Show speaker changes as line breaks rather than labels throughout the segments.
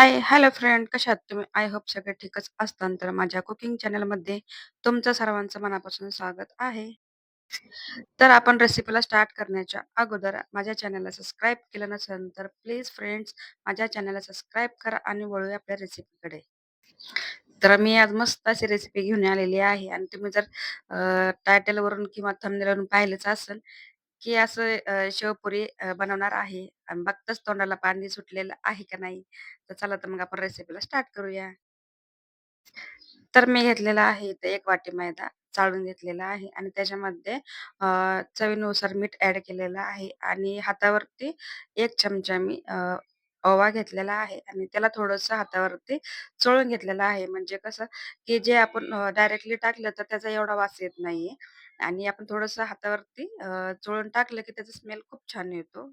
हाय, hello friend कशा आहात तुम्ही? आय होप सगळे ठीकच असताल. तर माझ्या कुकिंग चॅनलमध्ये तुमचं सर्वांचं मनापासून स्वागत आहे. तर आपण रेसिपीला स्टार्ट करण्याच्या अगोदर माझ्या चॅनलला सबस्क्राईब केलं नसेल तर प्लीज फ्रेंड्स माझ्या चॅनलला सबस्क्राईब करा आणि वळूया आपल्या रेसिपीकडे. तर मी आज मस्त अशी रेसिपी घेऊन आलेली आहे आणि तुम्ही जर टायटलवरून किंवा थंबनेलवरून पाहिलंच असेल, की असं अ, शेवपुरी अ, बनवणार आहे आणि बघताच तोंडाला पाणी सुटलेलं आहे का नाही? तर चला तर मग आपण रेसिपीला स्टार्ट करूया. तर मी घेतलेला आहे इथे 1 वाटी मैदा चाळून घेतलेला आहे आणि त्याच्यामध्ये अ, चवीनुसार मीठ ॲड केलेलं आहे आणि हातावरती 1 चमचा मी अ, ओवा घेतलेला आहे आणि त्याला थोडंसं हातावरती चोळून घेतलेलं आहे. म्हणजे कसं, की जे आपण डायरेक्टली टाकलं तर त्याचा एवढा वास येत नाहीये आणि आपण थोडंसं हातावरती अ, चोळून टाकलं, की त्याचा स्मेल खूप छान येतो.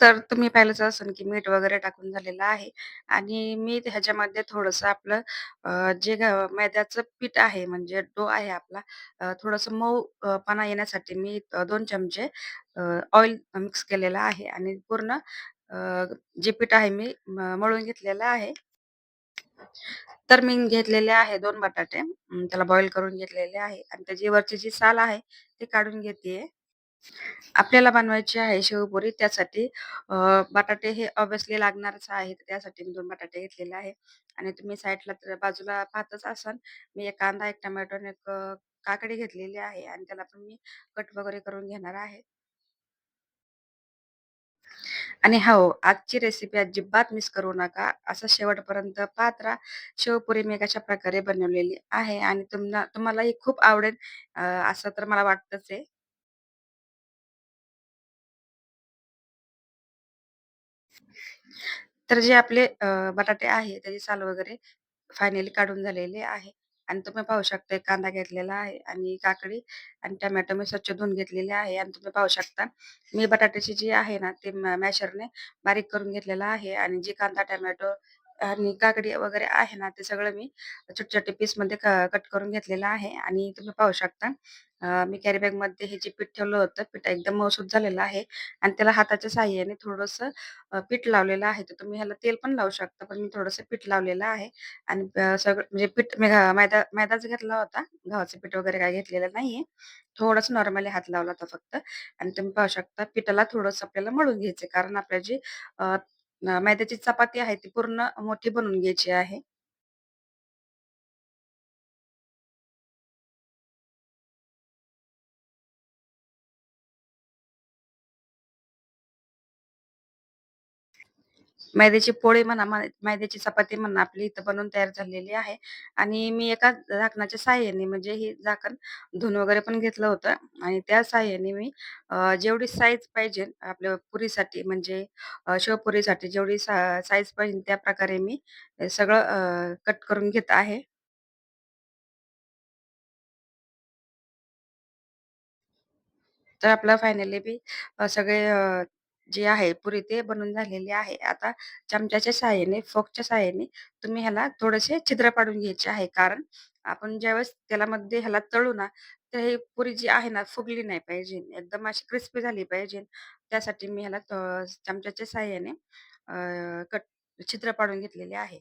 तर तुम्ही पाहिलंच असेल, की मीठ वगैरे टाकून झालेलं आहे आणि मी ह्याच्यामध्ये थोडंसं आपलं अ, जे ग मैद्याचं पीठ आहे म्हणजे डो आहे आपला अ, थोडंसं मऊ अ, पणा येण्यासाठी मी अ, 2 चमचे ऑइल मिक्स केलेलं आहे आणि पूर्ण अ, जे पीठ आहे मी म मळून घेतलेलं आहे. तर मी घेतलेले आहे 2 बटाटे. अं, त्याला बॉईल करून घेतलेले आहे आणि त्याची वरची जी साल आहे ती काढून घेतेय. आपल्याला बनवायची आहे शेवपुरी त्यासाठी अ, बटाटे हे ऑब्व्हियसली लागणारच आहे. त्यासाठी मी 2 बटाटे घेतलेले आहे आणि तुम्ही साइडला तर बाजूला पाहतच असाल, मी 1 कांदा, 1 टोमॅटो आणि 1 अ, काकडी घेतलेली आहे आणि त्याला पण मी कट वगैरे करून घेणार आहे. आणि हो, आजची रेसिपी अजिबात मिस करू नका. असं शेवटपर्यंत पात्रा राहा. शेवपुरी मी कशाप्रकारे बनवलेली आहे आणि तुम्हाला तुम्हालाही खूप आवडेल असं तर मला वाटतंच आहे. तर जे आपले बटाटे आहे त्याची साल वगैरे फायनली काढून झालेले आहे आणि तुम्ही पाहू शकता एक कांदा घेतलेला आहे आणि काकडी आणि टोमॅटो मी स्वच्छ धुवून घेतलेले आहे आणि तुम्ही पाहू शकता मी बटाट्याची जी आहे ना ते मॅशरने बारीक करून घेतलेला आहे आणि जे कांदा, टोमॅटो आणि काकडी वगैरे आहे ना ते सगळं मी छोटे-छोटे पीसमध्ये कट करून घेतलेलं आहे आणि तुम्ही पाहू शकता मी कॅरी बॅगमध्ये हे जे पीठ ठेवलं होतं, पीठ एकदम मऊसूत झालेलं आहे आणि त्याला हाताच्या साह्याने थोडस पीठ लावलेलं आहे. तर तुम्ही ह्याला तेल पण लावू शकता, पण मी थोडस पीठ लावलेलं आहे आणि सगळं म्हणजे पीठ मी मैदा मैदाच घेतला होता. गव्हाचं पीठ वगैरे काही घेतलेलं नाहीये. थोडस नॉर्मली हात लावला होता फक्त आणि तुम्ही पाहू शकता पिठाला थोडस आपल्याला मळून घ्यायचं कारण आपल्या जे अ, मैद्याची चपाती आहे ती पूर्ण मोठी बनवून घ्यायची आहे. मैद्याची पोळी म्हणा, मै मैद्याची चपाती म्हणा, आपली इथं बनवून तयार झालेली आहे आणि मी एका झाकणाच्या सहाय्याने म्हणजे हे झाकण धुवून वगैरे पण घेतलं होतं आणि त्या सहाय्याने मी अ, जेवढी साईज पाहिजे आपल्या पुरीसाठी म्हणजे अ, शेवपुरीसाठी जेवढी सा साईज पाहिजे त्या प्रकारे मी हे सगळं कट करून घेत आहे. तर आपलं फायनली बी अ, सगळे अ, जे आहे पुरी ते बनून झालेली आहे. आता चमच्याच्या सहाय्याने, फोर्कच्या सहाय्याने तुम्ही ह्याला थोडेसे छिद्र पाडून घ्यायचे आहे. कारण आपण ज्यावेळेस तेलामध्ये ह्याला तळू ना, तर ही पुरी जी आहे ना, फुगली नाही पाहिजे. एकदम अशी क्रिस्पी झाली पाहिजे. त्यासाठी मी ह्याला अ, चमच्याच्या सहाय्याने अ, कट छिद्र पाडून घेतलेले आहे.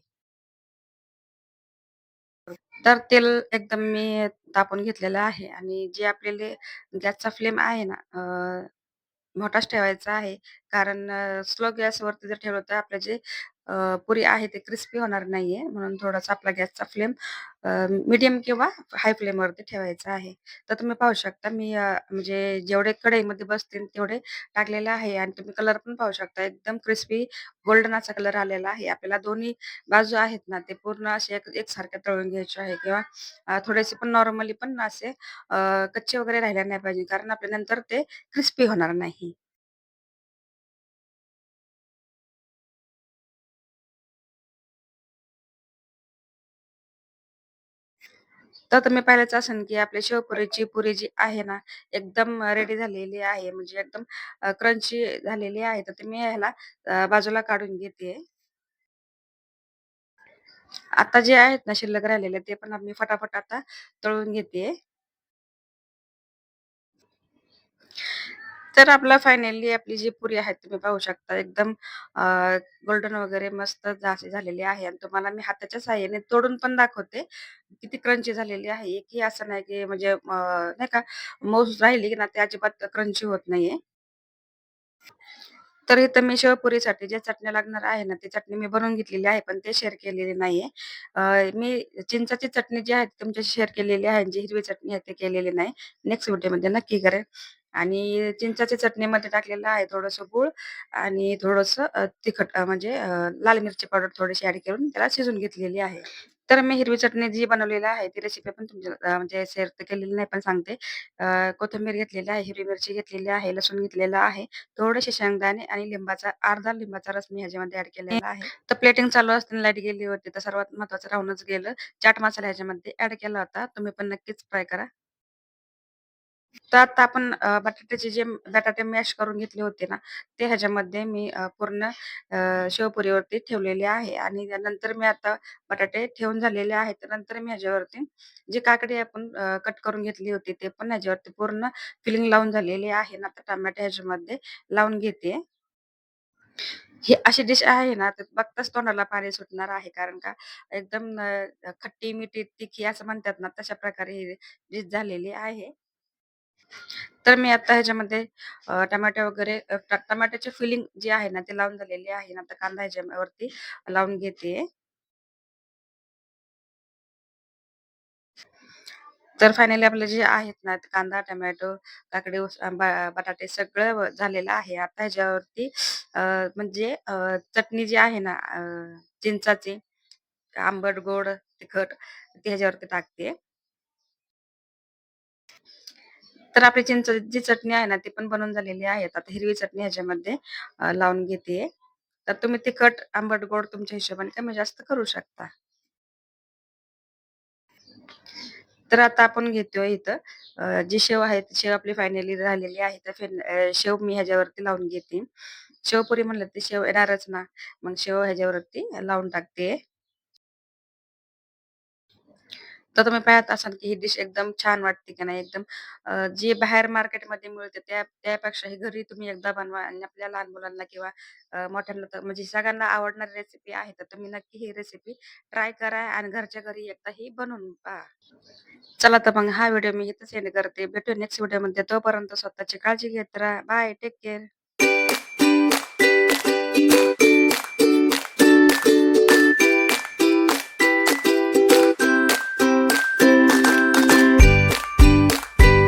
तर तेल एकदम मी तापवून घेतलेलं आहे आणि जे आपल्याला गॅसचा फ्लेम आहे ना अ, मोठाच ठेवायचा आहे. कारण अ, स्लो गॅसवरती जर ठेवलं तर आपलं जे अ, पुरी आहे ते क्रिस्पी होणार नाहीये. म्हणून थोडासा आपला गॅसचा फ्लेम अ, मीडियम किंवा हाय फ्लेमवरती ठेवायचा आहे. तर तुम्ही पाहू शकता मी अ, म्हणजे जेवढे कढईमध्ये बसतील तेवढे टाकलेले आहे आणि तुम्ही कलर पण पाहू शकता. एकदम क्रिस्पी गोल्डन असा कलर आलेला आहे. आपल्याला दोन्ही बाजू आहेत ना, ते पूर्ण असे एक एकसारखे तळून घ्यायचे आहे किंवा अ, थोडेसे पण नॉर्मली पण असे अ, कच्चे वगैरे राहिले नाही पाहिजे. कारण आपल्या नंतर ते क्रिस्पी होणार नाही. तर तुम्ही पाहिलंच असेल, की आपली शेवपुरीची पुरी जी आहे ना, एकदम रेडी झालेली आहे. म्हणजे एकदम क्रंची झालेली आहे. तर ते मी ह्याला अ, बाजूला काढून घेतेय. आता जे आहेत ना शिल्लक राहिलेले ते पण मी फटाफट आता तळून घेतेय. तर आपला फायनली आपली जी पुरी आहे तुम्ही पाहू शकता एकदम गोल्डन वगैरे मस्त अशी झालेली आहे आणि तुम्हाला मी हाताच्या साह्याने तोडून पण दाखवते. किती क्रंची झालेली आहे. एकही असं नाही की म्हणजे नाही का मौस राहिली ना, ते अजिबात क्रंची होत नाहीये. तर इथं मी शेवपुरीसाठी ज्या चटण्या लागणार आहे ना, ती चटणी मी बनवून घेतलेली आहे, पण ते शेअर केलेली नाहीये. मी चिंचाची चटणी जी आहे ती तुमच्याशी शेअर केलेली आहे. जी हिरवी चटणी आहे ती केलेली नाही. नेक्स्ट व्हिडिओमध्ये नक्की करेन. आणि चिंचाच्या चटणीमध्ये टाकलेलं आहे थोडस गुळ आणि थोडस तिखट म्हणजे लाल मिरची पावडर थोडीशी ऍड करून त्याला शिजून घेतलेली आहे. तर मी हिरवी चटणी जी बनवलेली आहे, ती रेसिपी पण तुमच्या म्हणजे शेअर तर केलेली नाही, पण सांगते. कोथिंबीर घेतलेली आहे, हिरवी मिरची घेतलेली आहे, लसूण घेतलेला आहे, थोडेसे शेंगदाणे आणि लिंबाचा अर्धा लिंबाचा रस मी ह्याच्यामध्ये ऍड केलेला आहे. तर प्लेटिंग चालू असताना लाइट गेली होती, तर सर्वात महत्वाचं राहूनच गेलं. चाट मसाला ह्याच्यामध्ये ऍड केला होता. तुम्ही पण नक्कीच ट्राय करा. तर आता आपण अ, बटाट्याचे जे बटाटे मॅश करून घेतले होते ना, ते ह्याच्यामध्ये मी अ, पूर्ण अ, शेवपुरीवरती ठेवलेले आहे आणि त्यानंतर मी आता बटाटे ठेवून झालेले आहेत. नंतर मी ह्याच्यावरती जी काकडी आपण अ, कट करून घेतली होती, ते पण ह्याच्यावरती पूर्ण फिलिंग लावून झालेली आहे ना, आता टमाटे ह्याच्यामध्ये लावून घेते. ही अशी डिश आहे ना, तर बघताच तोंडाला पाणी सुटणार आहे. कारण का एकदम अ, खट्टी, मिठी, तिखी असं म्हणतात ना, तशा प्रकारे ही डिश झालेली आहे. तर मी आता ह्याच्यामध्ये अ, टमाटे वगैरे अ, ट टमाट्याची फिलिंग जी आहे ना, ती लावून झालेली आहे ना, तर कांदा ह्याच्यावरती लावून घेते. तर फायनली आपले जे आहेत ना, ते कांदा, टोमॅटो, काकडी, उस बटाटे सगळं व झालेलं आहे. आता ह्याच्यावरती म्हणजे चटणी जी आहे ना, अ, चिंचाची, आंबट, गोड, तिखट ती ह्याच्यावरती टाकते. तर आपली चिंच जी चटणी आहे ना, ती पण बनवून झालेली आहे. आता हिरवी चटणी ह्याच्यामध्ये लावून घेते. तर तुम्ही तिखट, आंबट, गोड तुमच्या हिशोबाने कमी जास्त करू शकता. तर आता आपण घेतोय इथं जी शेव आहे, ती शेव आपली फायनली झालेली आहे. तर शेव मी ह्याच्यावरती लावून घेते. शेवपुरी म्हणलं ती शेव येणारच ना, मग शेव ह्याच्यावरती लावून टाकते. तर तुम्ही पाहत असाल की ही डिश एकदम छान वाटते की नाही एकदम अ, जी बाहेर मार्केटमध्ये मिळते त्या त्यापेक्षा ही घरी तुम्ही एकदा बनवा आणि आपल्या लहान मुलांना किंवा अ, मोठ्यांना तर म्हणजे सगळ्यांना आवडणारी रेसिपी आहे. तर तुम्ही नक्की ही रेसिपी ट्राय करा आणि घरच्या घरी एकदा ही बनवून पहा. चला तर मग हा व्हिडिओ मी इथेच एंड करते. भेटू नेक्स्ट व्हिडिओमध्ये. तोपर्यंत स्वतःची काळजी घेत राहा. बाय. Take care.